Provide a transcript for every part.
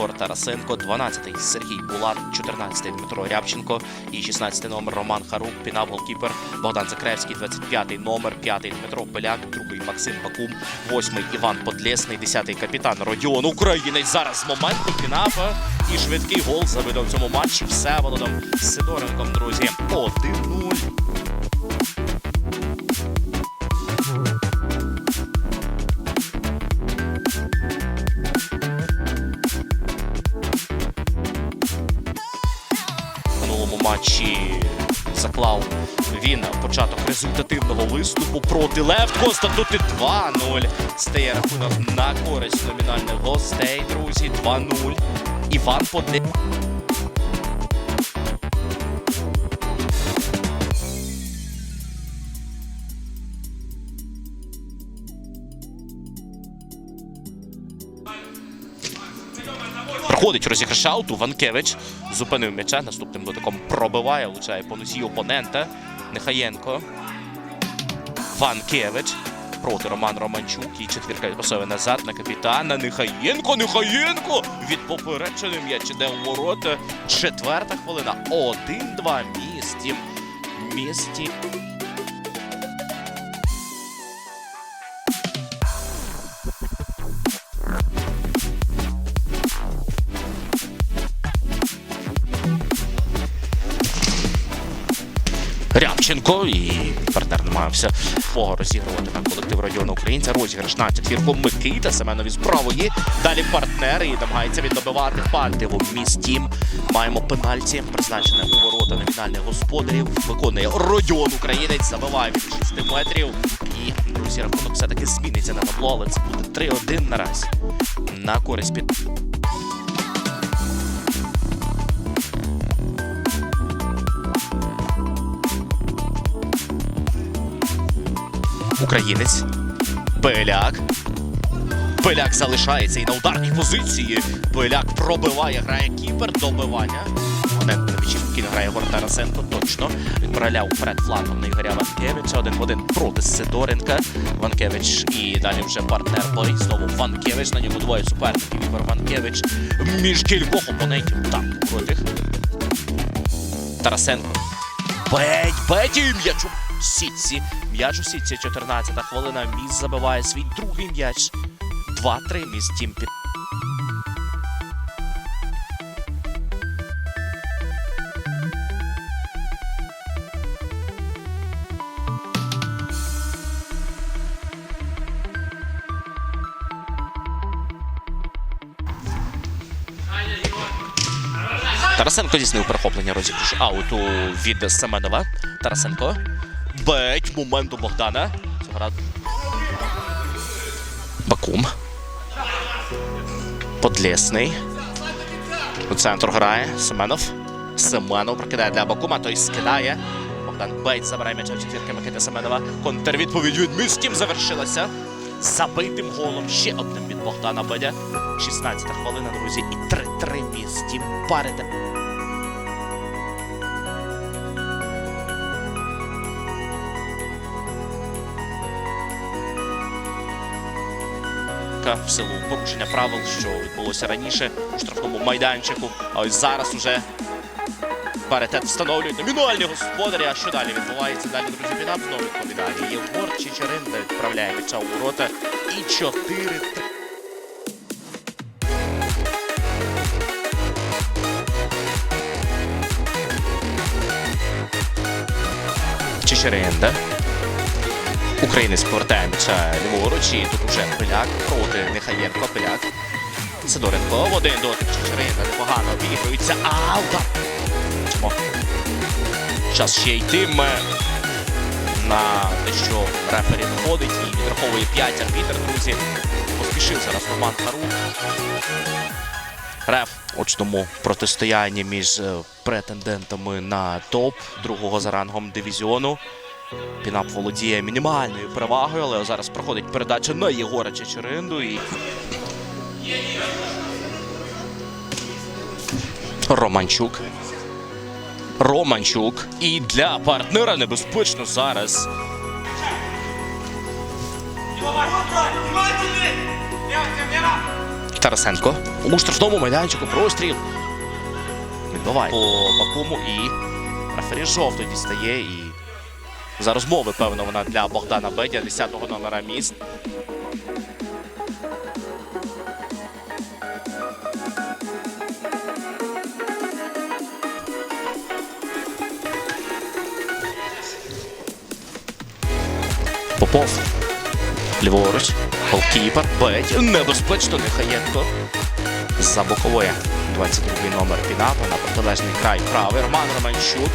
Єгор Тарасенко, 12-й Сергій Булат, 14-й Дмитро Рябченко і 16-й номер Роман Харук, пінав голкіпер Богдан Закревський, 25-й номер, 5-й Дмитро Поляк, 2-й Максим Бакум, 8-й Іван Подлесний, 10-й капітан Родіон Українець. Зараз момент пінав і швидкий гол забито в цьому матчі Всеволодом Сидоренком, друзі. 1-0. Матчі заклав він початок результативного виступу проти Левт Коста. Тут 2-0. Стає рахунок на користь номінальних гостей, друзі. 2-0. Іван Поде. Проходить розіграш ауту. Ванкевич зупинив м'яча. Наступним дотиком пробиває, влучає по носі опонента. Нехаєнко. Ванкевич. Проти Роман Романчук. І четвірка пасує назад на капітана. Нехаєнко, Нехаєнко! Від попереджений м'яч іде у ворота. Четверта хвилина. 1-2 місті. Місті. Рябченко і партнер намагався свого розігрувати на колектив району українця. Розіграш на четвірку Микита Семенові з. Далі партнер і намагається віддобивати пальтив у місті. Маємо пенальті, призначене у ворота номінальних господарів. Виконує Родіон українець, забиває від 6 метрів. І друзі, рахунок все-таки зміниться на табло, але це буде 3-1 наразі. На користь під. Українець. Пеляк. Пеляк залишається і на ударній позиції. Пеляк пробиває, грає кіпер, добивання. На Вічівкін грає Єгор Тарасенко, точно. Він проляв вперед флангом на Ігоря Ванкевича. Один в один проти Сидоренка. Ванкевич і далі вже партнер бой. Знову Ванкевич. На ньому двоє суперників. Ігор Ванкевич між кількох опонентів. Так, проти. Тарасенко. Беть, беть і м'яч у сітці. М'яч у сітці, 14 хвилина. Міс забиває свій другий м'яч. 2-3 міс тім під. Тарасенко здійснив перехоплення розіграшу ауту від Семенова. Тарасенко. Беть моменту Богдана. Цього разу. Бакум. Подлесний. У центр грає Семенов. Семенов прокидає для Бакума, той скидає. Богдан Бейт забирає м'яча в четвірки Микити Семенова. Контрвідповідь від Міскім завершилася. Забитим голом ще одним від Богдана Бедя. 16 хвилина, друзі, і 3-3 місті парите. В силу порушення правил, що відбулося раніше у штрафному майданчику. А ось зараз уже паритет встановлюють номінальні господарі. А що далі відбувається? Далі, друзі, Пінап знову відповідає. Єгор Чичерин відправляє м'яча у ворота. І 4-3. Чичеринда. Українець повертає м'яча ліворуч, і тут уже Пиляк проти Нехаєнко. Пиляк. Сидоренко в один дотик Чичерина непогано обігрується. Аута! Час ще йтим на те, що рефері виходить і відраховує 5 арбітр, друзі. Поспішив зараз Роман Харук. Реф очному протистоянні між е, претендентами на топ другого за рангом дивізіону. Пінап володіє мінімальною перевагою, але зараз проходить передача на Єгора Чечеринду і. Романчук. Романчук. І для партнера небезпечно зараз. Тарасенко. У штрафному майданчику простріл. Відбиває по Бакуму і рефері жовто дістає. І за розмови, певно, вона для Богдана Бедя, 10-го номера міст. Попов. Ліворуч. Голкіпер. Бедь. Небезпечно Нехаєнко. За бокової. 22-й номер Пінапа на протилежний край правий. Роман Романчук.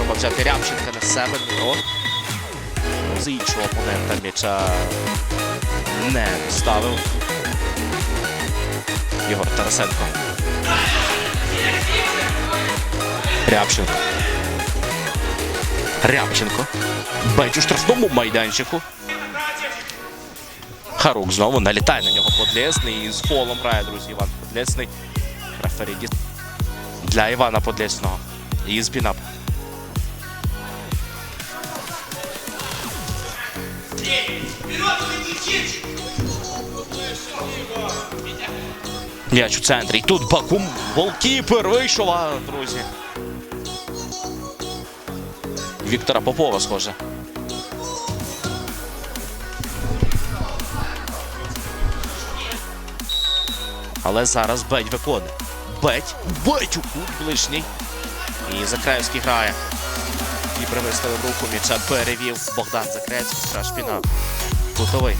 Успішно взяти Рябченка на себе. Дмитро. З іншого опонента м'яча не ставив. Ігор Тарасенко. Рябченко. Рябченко. Беч у штрафному майданчику. Харук знову налітає на нього Подлесний і з фолом грає, друзі, Іван Подлесний. Рефері для Івана Подлесного. І збінап. М'яч у центрі. І тут Бакум голкіпер вийшов, а, друзі. Віктора Попова, схоже. Але зараз Бедь виходить. Бедь, Бедь у кут ближній. І Закраївський грає. І привиставив руку, м'яча перевів Богдан Закрецький, Страшпіна. Готовий.